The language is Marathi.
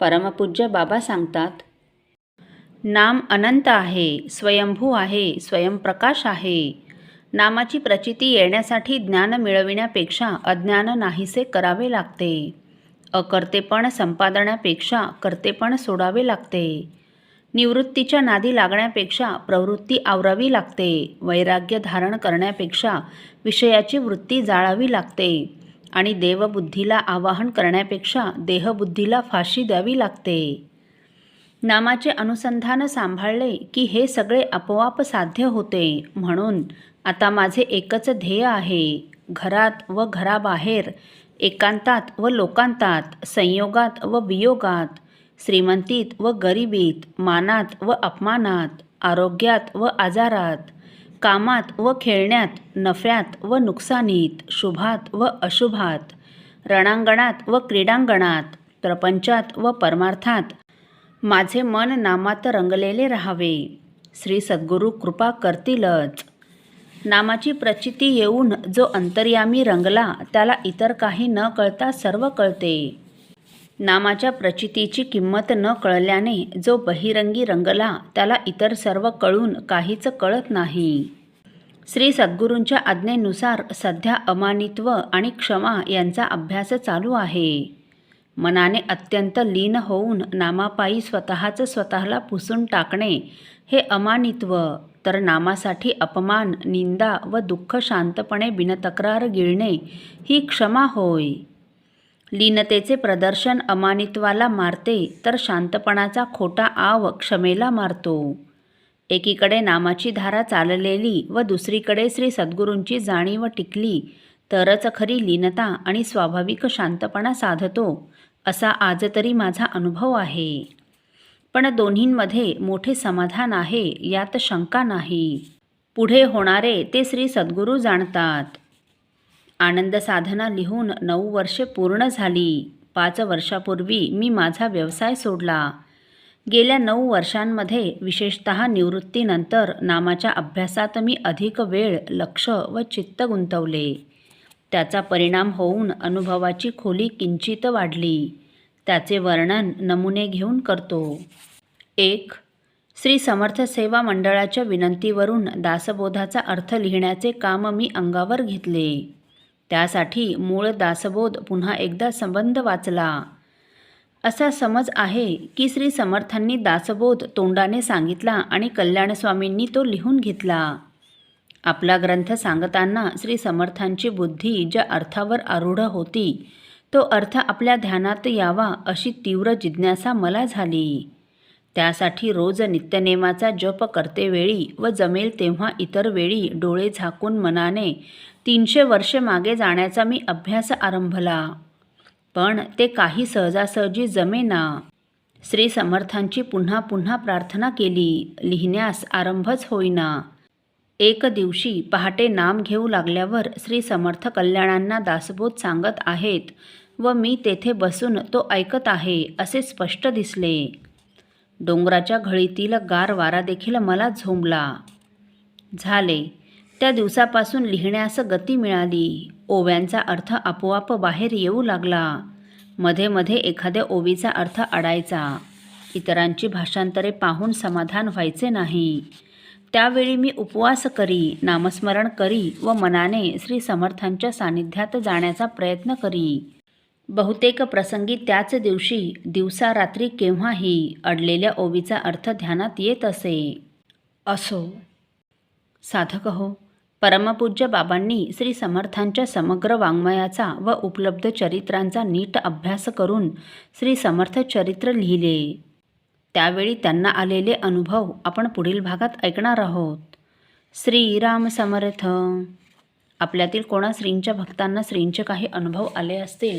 परमपूज्य बाबा सांगतात नाम अनंत आहे स्वयंभू आहे स्वयंप्रकाश आहे. नामाची प्रचिती येण्यासाठी ज्ञान मिळविण्यापेक्षा अज्ञान नाहीसे करावे लागते. अकर्तेपण संपादण्यापेक्षा कर्तेपण सोडावे लागते. निवृत्तीच्या नादी लागण्यापेक्षा प्रवृत्ती आवरावी लागते. वैराग्य धारण करण्यापेक्षा विषयाची वृत्ती जाळावी लागते. आणि देवबुद्धीला आवाहन करण्यापेक्षा देहबुद्धीला फाशी द्यावी लागते. नामाचे अनुसंधान सांभाळले की हे सगळे आपोआप साध्य होते. म्हणून आता माझे एकच ध्येय आहे. घरात व घराबाहेर एकांतात व लोकांतात संयोगात व वियोगात श्रीमंतीत व गरिबीत मानात व अपमानात आरोग्यात व आजारात कामात व खेळण्यात नफ्यात व नुकसानीत शुभात व अशुभात रणांगणात व क्रीडांगणात प्रपंचात व परमार्थात माझे मन नामात रंगलेले राहावे. श्री सद्गुरू कृपा करतीलच. नामाची प्रचिती येऊन जो अंतर्यामी रंगला त्याला इतर काही न कळता सर्व कळते. नामाच्या प्रचितीची किंमत न कळल्याने जो बहिरंगी रंगला त्याला इतर सर्व कळून काहीच कळत नाही. श्री सद्गुरूंच्या आज्ञेनुसार सध्या अमानित्व आणि क्षमा यांचा अभ्यास चालू आहे. मनाने अत्यंत लीन होऊन नामापायी स्वतःच स्वतःला पुसून टाकणे हे अमानित्व तर नामासाठी अपमान निंदा व दुःख शांतपणे बिनतक्रार गिळणे ही क्षमा होय. लीनतेचे प्रदर्शन अमानित्वाला मारते तर शांतपणाचा खोटा आव क्षमेला मारतो. एकीकडे नामाची धारा चाललेली व दुसरीकडे श्री सद्गुरूंची जाणीव टिकली तरच खरी लीनता आणि स्वाभाविक शांतपणा साधतो असा आज तरी माझा अनुभव आहे. पण दोन्हींमध्ये मोठे समाधान आहे यात शंका नाही. पुढे होणारे ते श्री सद्गुरू जाणतात. आनंद साधना लिहून नऊ वर्षे पूर्ण झाली. पाच वर्षापूर्वी मी माझा व्यवसाय सोडला. गेल्या नऊ वर्षांमध्ये विशेषत निवृत्तीनंतर नामाच्या अभ्यासात मी अधिक वेळ लक्ष व चित्त गुंतवले. त्याचा परिणाम होऊन अनुभवाची खोली किंचित वाढली. त्याचे वर्णन नमुने घेऊन करतो. एक श्री समर्थ सेवा मंडळाच्या विनंतीवरून दासबोधाचा अर्थ लिहिण्याचे काम मी अंगावर घेतले. त्यासाठी मूळ दासबोध पुन्हा एकदा संबंध वाचला. असा समज आहे की श्री समर्थांनी दासबोध तोंडाने सांगितला आणि कल्याणस्वामींनी तो लिहून घेतला. आपला ग्रंथ सांगताना श्री समर्थांची बुद्धी ज्या अर्थावर आरूढ होती तो अर्थ आपल्या ध्यानात यावा अशी तीव्र जिज्ञासा मला झाली. त्यासाठी रोज नित्यनेमाचा जप करतेवेळी व जमेल तेव्हा इतर वेळी डोळे झाकून मनाने तीनशे वर्षे मागे जाण्याचा मी अभ्यास आरंभला. पण ते काही सहजासहजी जमेना. श्री समर्थांची पुन्हा पुन्हा प्रार्थना केली. लिहिण्यास आरंभच होईना. एक दिवशी पहाटे नाम घेऊ लागल्यावर श्री समर्थ कल्याणांना दासबोध सांगत आहेत व मी तेथे बसून तो ऐकत आहे असे स्पष्ट दिसले. डोंगराच्या घळीतील गार वारा देखील मला झोंबला. झाले. त्या दिवसापासून लिहिण्यास गती मिळाली. ओव्यांचा अर्थ आपोआप बाहेर येऊ लागला. मध्ये मध्ये एखाद्या ओवीचा अर्थ अडायचा. इतरांची भाषांतरे पाहून समाधान व्हायचे नाही. त्यावेळी मी उपवास करी नामस्मरण करी व मनाने श्री समर्थांच्या सानिध्यात जाण्याचा प्रयत्न करी. बहुतेक प्रसंगी त्याच दिवशी दिवसा रात्री केव्हाही अडलेल्या ओवीचा अर्थ ध्यानात येत असे. असो. साधक हो परमपूज्य बाबांनी श्री समर्थांच्या समग्र वाङ्मयाचा व उपलब्ध चरित्रांचा नीट अभ्यास करून श्री समर्थ चरित्र लिहिले. त्यावेळी त्यांना आलेले अनुभव आपण पुढील भागात ऐकणार आहोत. श्रीराम समर्थ. आपल्यातील कोणा श्रींच्या भक्तांना श्रींचे काही अनुभव आले असतील